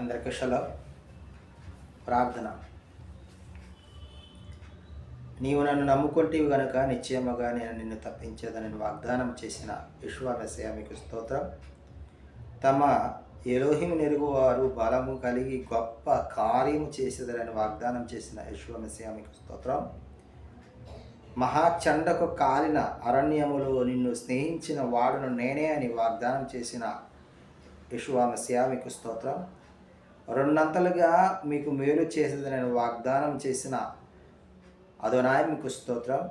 అందరికీ షలో ప్రార్థన. నీవు నన్ను నమ్ముకుంటేవి గనుక నిశ్చయముగా నేను నిన్ను తప్పించేదని వాగ్దానం చేసిన విశ్వామశయ మీకు స్తోత్రం. తమ ఎలోహిం నెరుగువారు బలము కలిగి గొప్ప కార్యము చేసేదని వాగ్దానం చేసిన విశ్వామశయ మీకు స్తోత్రం. మహాచండకు కాలిన అరణ్యములో నిన్ను స్నేహించిన వాడును నేనే అని వాగ్దానం చేసిన విశ్వామశయ మీకు స్తోత్రం. రెండంతలుగా మీకు మేలు చేసేది నేను వాగ్దానం చేసిన అదోనాయ మీకు స్తోత్రం.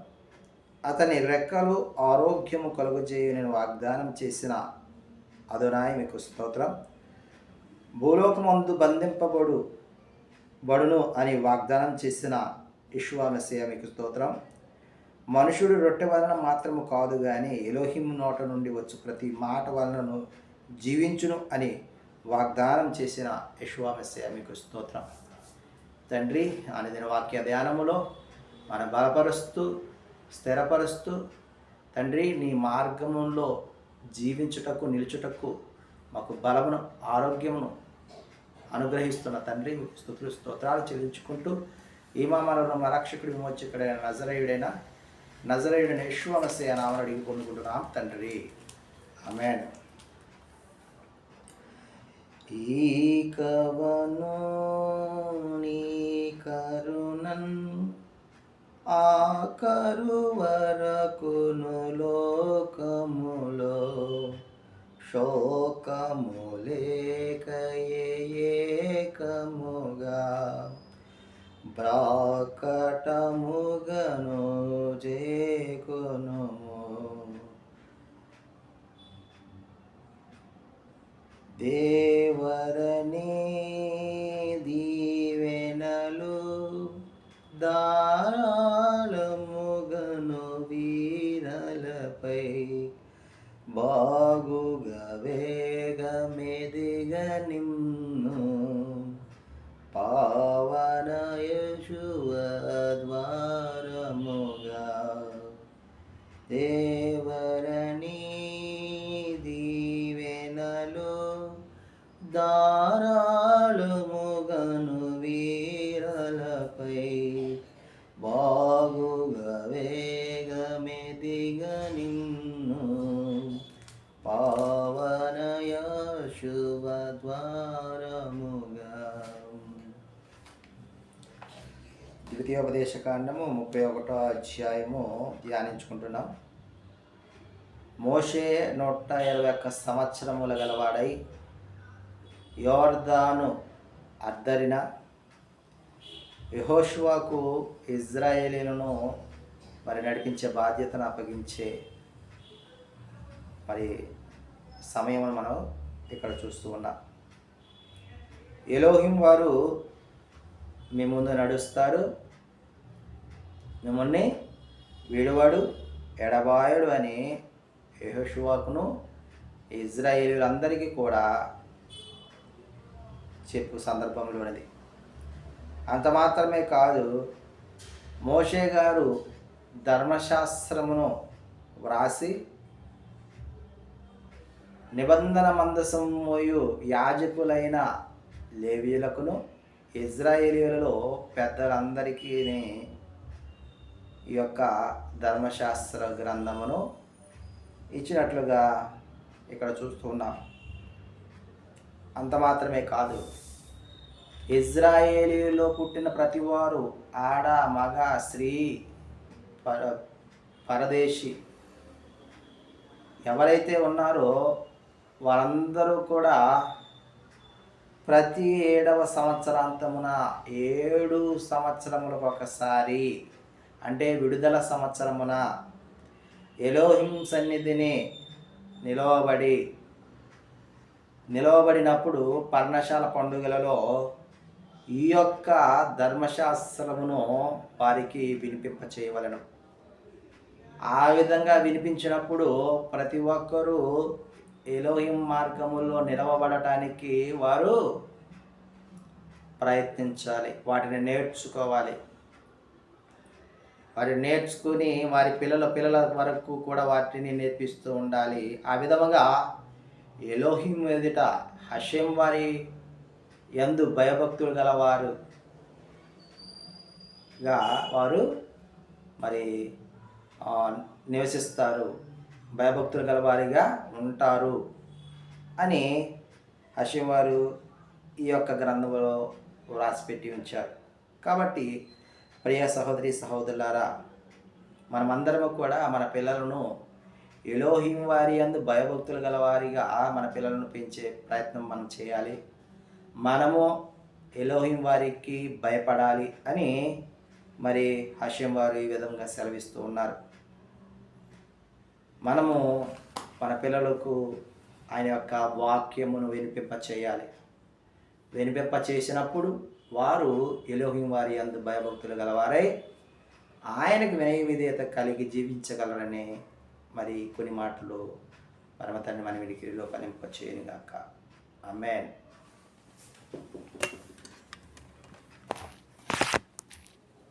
అతని రెక్కలు ఆరోగ్యము కలుగజేయని వాగ్దానం చేసిన అదోనాయ మీకు స్తోత్రం. భూలోకమందు బంధింపబడు బడును అని వాగ్దానం చేసిన ఇష్వామసయ మీకు స్తోత్రం. మనుషుడు రొట్టె వలన మాత్రము కాదు కానీ ఎలోహిం నోట నుండి వచ్చు ప్రతి మాట వలనను జీవించును అని వాగ్దానం చేసిన యశ్వామస్య మీకు స్తోత్రం. తండ్రి అనుదిన వాక్య ధ్యానములో మన బలపరుస్తూ స్థిరపరుస్తూ తండ్రి నీ మార్గములో జీవించుటకు నిలుచుటకు మాకు బలమును ఆరోగ్యమును అనుగ్రహిస్తున్న తండ్రి స్థుతులు స్తోత్రాలు చెల్లించుకుంటూ ఈ మామలను మా రక్షకుడి విమోచకుడైన నజరయుడైన నజరయుడైన యశ్వమస్య నామని అడిగి పొందుకుంటున్నాం తండ్రి. ఆమెన్. ఈ కవను నీ కరుణన్ ఆ కరువరకును లోకములో శోకములేకయేకముగా బ్రాకటముగా నిన్ను పావన యశువ ద్వారముగా. దేవరణి దీవెనలు దారాళముగను వీరలపై బాగుగా వేగమెదిగ ద్వితీయోపదేశకాండము ముప్పై ఒకటో అధ్యాయము ధ్యానించుకుంటున్నాం. మోషే నూట ఇరవై ఒక్క సంవత్సరముల గలవాడై యోర్దాను అద్దరిన యహోషువాకు ఇజ్రాయేలీలను మరి నడిపించే బాధ్యతను అప్పగించే మరి సమయం మనం ఇక్కడ చూస్తూ ఉన్నాం. ఎలోహిం వారు మీ ముందు నడుస్తారు. మిమ్మల్ని వీడువాడు ఎడబాయుడు అని యహోషువాకును ఇజ్రాయేలీలందరికీ కూడా చెప్పు సందర్భంలో ఉన్నది అంత మాత్రమే కాదు మోషే గారు ధర్మశాస్త్రమును వ్రాసి నిబంధన మందసం మోయు యాజకులైన లేవీలకును ఇజ్రాయేలీలలో పెద్దలందరికీ ఈ యొక్క ధర్మశాస్త్ర గ్రంథమును ఇచ్చినట్లుగా ఇక్కడ చూస్తున్నాం అంత మాత్రమే కాదు. ఇజ్రాయేలీలో పుట్టిన ప్రతివారు ఆడ మగ స్త్రీ పర పరదేశి ఎవరైతే ఉన్నారో వారందరూ కూడా ప్రతి ఏడవ సంవత్సరాంతమున ఏడు సంవత్సరములకు ఒకసారి అంటే విడుదల సంవత్సరమున ఎలోహిం సన్నిధిని నిలవబడి నిలవబడినప్పుడు పర్ణశాల పండుగలలో ఈ యొక్క ధర్మశాస్త్రమును వారికి వినిపింప చేయవలను ఆ విధంగా వినిపించినప్పుడు ప్రతి ఒక్కరూ ఎలోహిం మార్గములో నిలవబడటానికి వారు ప్రయత్నించాలి. వాటిని నేర్చుకోవాలి. వాటిని నేర్చుకుని వారి పిల్లల పిల్లల వరకు కూడా వాటిని నేర్పిస్తూ ఉండాలి. ఆ విధముగా ఎలోహిం ఎదుట హషేం వారి ఎందు భయభక్తులు గలవారుగా వారు మరి నివసిస్తారు. భయభక్తులు గలవారిగా ఉంటారు అని హషిం వారు ఈ యొక్క గ్రంథంలో వ్రాసిపెట్టి ఉంచారు. కాబట్టి ప్రియ సహోదరి సహోదరులారా మనమందరము కూడా మన పిల్లలను ఎలోహిం వారి అందు భయభక్తులు గలవారిగా మన పిల్లలను పెంచే ప్రయత్నం మనం చేయాలి. మనము ఎలోహిం వారికి భయపడాలి అని మరి హష్యం వారు ఈ విధంగా సెలవిస్తూ ఉన్నారు. మనము మన పిల్లలకు ఆయన యొక్క వాక్యమును వినిపింప చేయాలి. వినిపింప చేసినప్పుడు వారు ఎలోహిం వారి అందు భయభక్తులు గలవారై ఆయనకు వినయ విధేయత కలిగి జీవించగలరని మరి కొన్ని మాటలు పరమ తండ్రి మన విడికిలో ఫలింప చేయను గాక ఆమెన్.